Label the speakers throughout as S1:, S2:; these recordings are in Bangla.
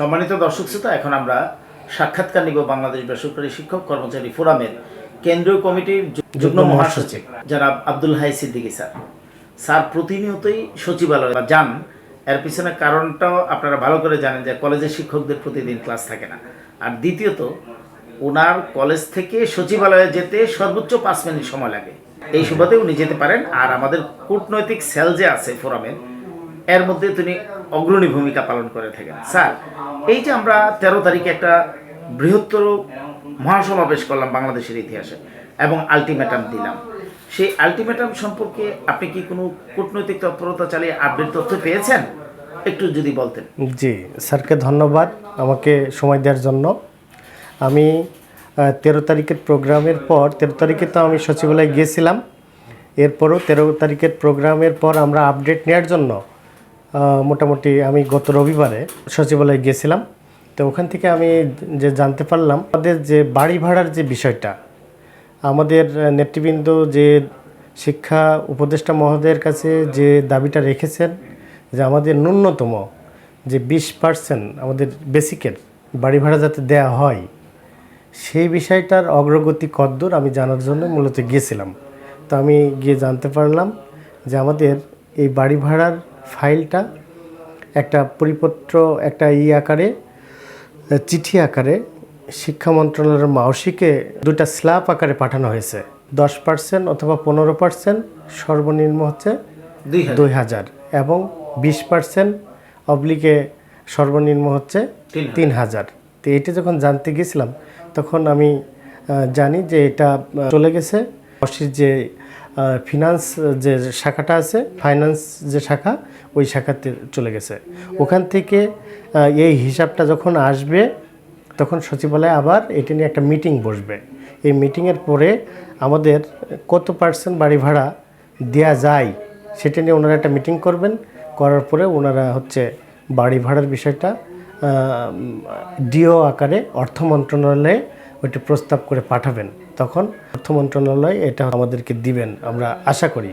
S1: সম্মানিত দর্শক শ্রোতা এখন আমরা সাক্ষাৎকার নিব বাংলাদেশ বেসরকারি শিক্ষক কর্মচারী ফোরামের কেন্দ্রীয় কমিটির যুগ্ম মহাসচিব। যারা আব্দুল হাই সিদ্দিকী স্যার। স্যার প্রতিনিয়তই সচিবালয়ে বা যান এর পিছনে কারণটাও আপনারা ভালো করে জানেন যে কলেজের শিক্ষকদের প্রতিদিন ক্লাস থাকে না। আর দ্বিতীয়ত ওনার কলেজ থেকে সচিবালয়ে যেতে সর্বোচ্চ পাঁচ মিনিট সময় লাগে। এই সুবাদে উনি যেতে পারেন। আর আমাদের কূটনৈতিক সেল যে আছে ফোরামের এর মধ্যে তিনি অগ্রণী ভূমিকা পালন করে থাকেন। স্যার এই যে আমরা তেরো তারিখে একটা বৃহত্তর মহাসমাবেশ করলাম বাংলাদেশের ইতিহাসে এবং আলটিমেটাম দিলাম। সেই আলটিমেটাম সম্পর্কে আপনি কি কোনো কূটনৈতিক তৎপরতা চালিয়ে আপডেট তথ্য পেয়েছেন? একটু যদি বলতেন।
S2: জি, স্যারকে ধন্যবাদ আমাকে সময় দেওয়ার জন্য। আমি তেরো তারিখের প্রোগ্রামের পর, তেরো তারিখে তো আমি সচিবালয়ে গিয়েছিলাম। এরপরও তেরো তারিখের প্রোগ্রামের পর আমরা আপডেট নেওয়ার জন্য মোটামুটি আমি গত রবিবারে সচিবালয়ে গিয়েছিলাম তো ওখান থেকে আমি যে জানতে পারলাম, আমাদের যে বাড়ি ভাড়ার যে বিষয়টা, আমাদের নেতৃবৃন্দ যে শিক্ষা উপদেষ্টা মহোদয়ের কাছে যে দাবিটা রেখেছেন, যে আমাদের ন্যূনতম যে বিশ পার্সেন্ট আমাদের বেসিকের বাড়ি ভাড়া যাতে দেয়া হয়, সেই বিষয়টার অগ্রগতি কদ্দূর আমি জানার জন্য মূলত গিয়েছিলাম তো আমি গিয়ে জানতে পারলাম যে আমাদের এই বাড়ি ভাড়ার ফাইলটা একটা পরিপত্র একটা ই আকারে চিঠি আকারে শিক্ষা মন্ত্রণালয়ের মাওসিকে দুটা স্ল্যাব আকারে পাঠানো হয়েছে। দশ পার্সেন্ট অথবা পনেরো পার্সেন্ট সর্বনিম্ন হচ্ছে
S1: দুই হাজার।
S2: এবং বিশ পার্সেন্ট অবলিকে সর্বনিম্ন হচ্ছে
S1: তিন হাজার।
S2: তো এটা যখন জানতে গেছিলাম তখন আমি জানি যে এটা চলে গেছে। অসির যে ফিনান্স যে শাখাটা আছে ফাইন্যান্স যে শাখা, ওই শাখাতে চলে গেছে। ওখান থেকে এই হিসাবটা যখন আসবে, তখন সচিবালয়ে আবার এটা নিয়ে একটা মিটিং বসবে। এই মিটিংয়ের পরে আমাদের কত পার্সেন্ট বাড়ি ভাড়া দেয়া যায়, সেটা নিয়ে ওনারা একটা মিটিং করবেন। করার পরে ওনারা হচ্ছে বাড়ি ভাড়ার বিষয়টা ডিও আকারে অর্থ মন্ত্রণালয়ে ওইটা প্রস্তাব করে পাঠাবেন। তখন অর্থ মন্ত্রণালয় এটা আমাদেরকে দিবেন, আমরা আশা করি।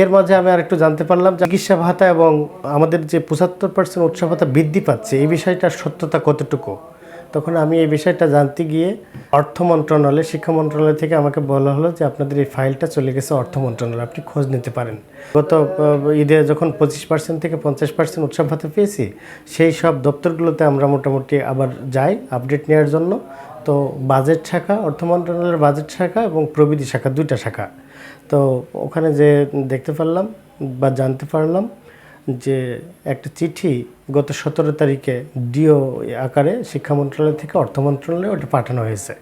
S2: এর মাঝে আমি আর একটু জানতে পারলাম চিকিৎসা ভাতা এবং আমাদের যে পঁচাত্তর পার্সেন্ট উৎসাহ ভাতা বৃদ্ধি পাচ্ছে, এই বিষয়টার সত্যতা কতটুকু? তখন আমি এই বিষয়টা জানতে গিয়ে অর্থ মন্ত্রণালয়, শিক্ষা মন্ত্রণালয় থেকে আমাকে বলা হলো যে আপনাদের এই ফাইলটা চলে গেছে অর্থ মন্ত্রণালয়, আপনি খোঁজ নিতে পারেন। গত ঈদে যখন পঁচিশ পার্সেন্ট থেকে পঞ্চাশ পার্সেন্ট উৎসব ভাতা পেয়েছি, সেই সব দপ্তরগুলোতে আমরা মোটামুটি আবার যাই আপডেট নেওয়ার জন্য। তো বাজেট শাখা, অর্থ মন্ত্রণালয়ের বাজেট শাখা এবং প্রবিধি শাখা, দুইটা শাখা। তো ওখানে যে দেখতে পারলাম বা জানতে পারলাম যে একটা চিঠি গত সতেরো তারিখে ডিও আকারে শিক্ষা মন্ত্রণালয় থেকে অর্থ মন্ত্রণালয়ে ওটা পাঠানো হয়েছে।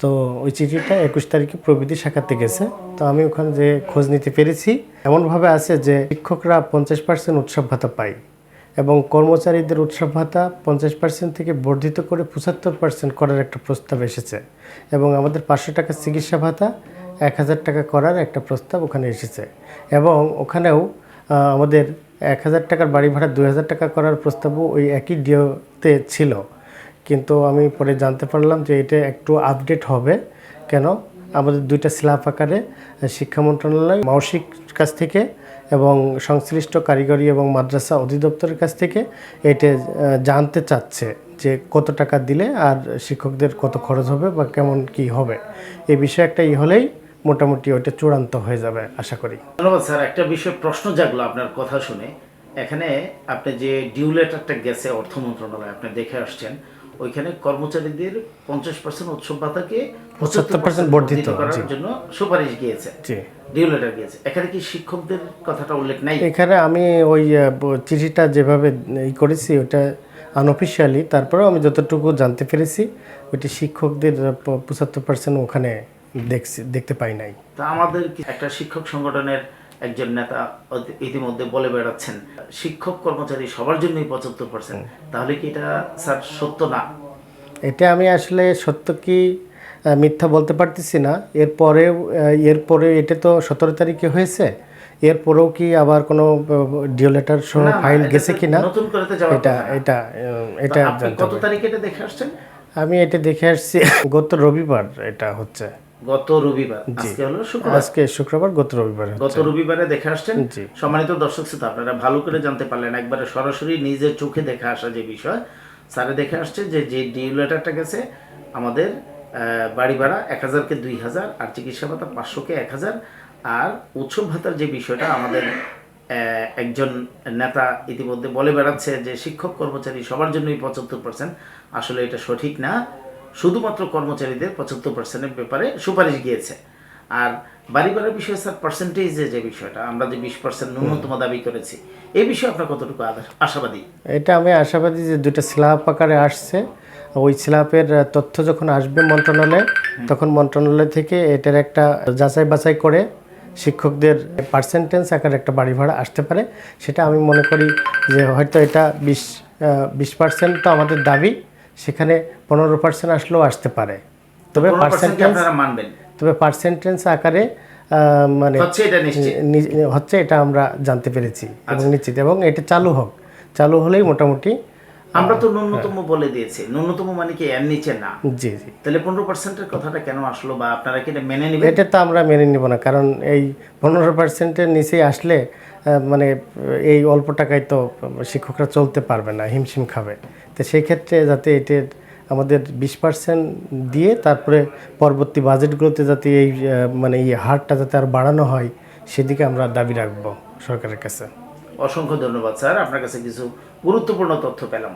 S2: তো ওই চিঠিটা একুশ তারিখে প্রবৃদ্ধি শাখাতে গেছে। তো আমি ওখানে যে খোঁজ নিতে পেরেছি। এমনভাবে আছে যে শিক্ষকরা পঞ্চাশ পার্সেন্ট উৎসব ভাতা পায়। এবং কর্মচারীদের উৎসব ভাতা পঞ্চাশ পার্সেন্ট থেকে বর্ধিত করে পঁচাত্তর পার্সেন্ট করার একটা প্রস্তাব এসেছে এবং আমাদের পাঁচশো টাকা চিকিৎসা ভাতা, এক হাজার টাকা করার একটা প্রস্তাব ওখানে এসেছে এবং ওখানেও আমাদের এক হাজার টাকার বাড়ি ভাড়া দুই হাজার টাকা করার প্রস্তাবও ওই একই ডিওতে ছিল। কিন্তু আমি পরে জানতে পারলাম যে এটা একটু আপডেট হবে। কেন? আমাদের দুইটা স্ল্যাব আকারে শিক্ষা মন্ত্রণালয় মানসিক কাছ থেকে এবং সংশ্লিষ্ট কারিগরি এবং মাদ্রাসা অধিদপ্তরের কাছ থেকে এটা জানতে চাচ্ছে যে কত টাকা দিলে আর শিক্ষকদের কত খরচ হবে বা কেমন কি হবে। এই বিষয়ে একটা ই হলেই মোটামুটি ওইটা চূড়ান্ত হয়ে যাবে, আশা করি।
S1: ধন্যবাদ স্যার। একটা বিষয় প্রশ্ন জাগলো আপনার কথা শুনে। এখানে আপনি যে ডিউ লেটারটা গেছে অর্থ মন্ত্রণালয়, আপনি দেখে আসছেন। ওইখানে কর্মচারীদের পঞ্চাশ পার্সেন্ট উৎসব ভাতাকে
S2: 75% বর্ধিত,
S1: করার জন্য সুপারিশ গিয়েছে
S2: জি।
S1: ডিউ লেটার গিয়েছে। এখানে কি শিক্ষকদের কথাটা উল্লেখ নাই?
S2: এখানে আমি ওই চিঠিটা যেভাবে ই করেছি ওটা আনঅফিসিয়ালি তারপরেও আমি যতটুকু জানতে পেরেছি ওইটি শিক্ষকদের পঁচাত্তর পার্সেন্ট ওখানে দেখছি দেখতে পাই নাই।
S1: তা আমাদের একটা শিক্ষক সংগঠনের একজন নেতা ইতিমধ্যে বলে বেড়াচ্ছেন শিক্ষক কর্মচারী সবার জন্যই পঁচাত্তর পার্সেন্ট তাহলে কি এটা স্যার সত্য না?
S2: এটা আমি আসলে সত্য কি মিথ্যা বলতে পারতেছি না। এরপরেও এরপরে এটা তো সতেরো তারিখে হয়েছে। এরপরেও কি আবার কোনো ডিও লেটার সহ ফাইল গেছে কি না এটা এটা এটা
S1: কত তারিখে এটা দেখে আসছেন?
S2: আমি এটা দেখে আসছি গত রবিবার এটা হচ্ছে।
S1: গত রবিবার। আজকে হলো শুক্রবার।
S2: আজকে শুক্রবার গত রবিবার
S1: গত রবিবারে দেখে আসছেন। সম্মানিত দর্শক শ্রোতা আপনারা ভালো করে জানতে পারলেন একবারে সরাসরি নিজের চোখে দেখে আসা যে বিষয় স্যারে দেখে আসছে যে যে ডিউ লেটারটা গেছে আমাদের বাড়ি ভাড়া এক হাজারকে দুই হাজার আর চিকিৎসা ভাতা পাঁচশোকে এক হাজার আর উৎসব ভাতার যে বিষয়টা আমাদের একজন নেতা ইতিমধ্যে বলে বেড়াচ্ছে যে শিক্ষক কর্মচারী সবার জন্যই পঁচাত্তর পার্সেন্ট আসলে এটা সঠিক না। শুধুমাত্র কর্মচারীদের পঁচাত্তর পার্সেন্টের ব্যাপারে সুপারিশ গিয়েছে। আর বাড়ি ভাড়ার বিষয়ে স্যার পার্সেন্টেজে যে বিষয়টা আমরা যে বিশ পার্সেন্ট ন্যূনতম দাবি করেছি এই বিষয়ে আপনার কতটুকু আশাবাদী?
S2: এটা আমি আশাবাদী যে দুটো স্ল্যাব আকারে আসছে। ওই স্ল্যাবের আহ, তথ্য যখন আসবে মন্ত্রণালয়ে তখন মন্ত্রণালয় থেকে এটার একটা যাচাই বাছাই করে শিক্ষকদের পার্সেন্টেজ আকারে একটা বাড়ি ভাড়া আসতে পারে। সেটা আমি মনে করি যে হয়তো এটা বিশ বিশ পার্সেন্ট তো আমাদের দাবি। সেখানে পনেরো পার্সেন্ট আসলেও আসতে পারে। তবে পার্সেন্টেজ
S1: মানবেন?
S2: তবে পার্সেন্টেজ আকারে মানে
S1: হচ্ছে এটা
S2: আমরা জানতে পেরেছি এবং নিশ্চিত এবং এটা চালু হোক। চালু হলেই মোটামুটি
S1: আমরা তো ন্যূনতম বলে দিয়েছি। ন্যূনতম মানে কি এর নিচে না?
S2: জি জি।
S1: তাহলে পনেরো পার্সেন্টের কথাটা কেন আসলো বা আপনারা কি এটা মেনে নেবেন?
S2: এটা তো আমরা মেনে নিব না কারণ এই পনেরো পার্সেন্টের নিচে আসলে মানে এই অল্প টাকায় তো শিক্ষকরা চলতে পারবে না, হিমশিম খাবে। তো সেই ক্ষেত্রে যাতে এটির আমাদের বিশ পার্সেন্ট দিয়ে তারপরে পরবর্তী বাজেটগুলোতে যাতে এই মানে এই হারটা যাতে আর বাড়ানো হয়, সেদিকে আমরা দাবি রাখব সরকারের কাছে।
S1: অসংখ্য ধন্যবাদ, স্যার। আপনার কাছে কিছু গুরুত্বপূর্ণ তথ্য পেলাম।